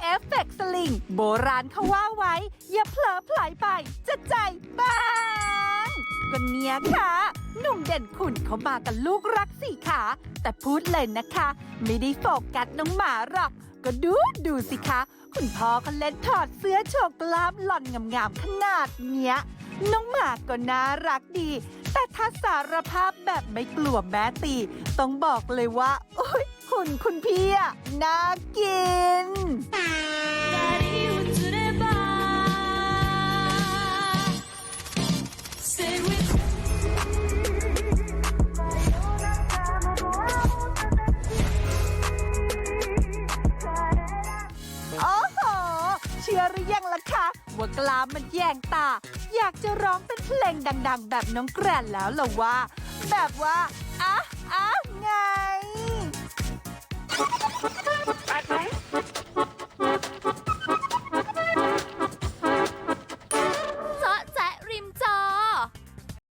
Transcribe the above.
เอฟเฟกสลิง โบราณเขาว่าไว้ อย่าเผลอไผลไป จะใจบางก็เนี้ยค่ะ หนุ่มเด่นขุนเขามากันลูกรักสี่ขา แต่พูดเลยนะคะ ไม่ได้โฟกัสน้องหมาหรอก ก็ดูดูสิคะ คุณพ่อเขาเล่นถอดเสื้อโชว์กล้ามหล่อนงามๆขนาดเนี้ย น้องหมาก็น่ารักดี แต่ถ้าสารภาพแบบไม่กลัวแม้ตี ต้องบอกเลยว่า โอ้ยคุณคุณพี่อะน่ากิน ชื่อหรือยังล่ะคะว่ากล้ามมันแยงตา อยากจะร้องเป็นเพลงดัง ๆ แบบน้องแกรนแล้วล่ะว่า แบบว่าอะอะ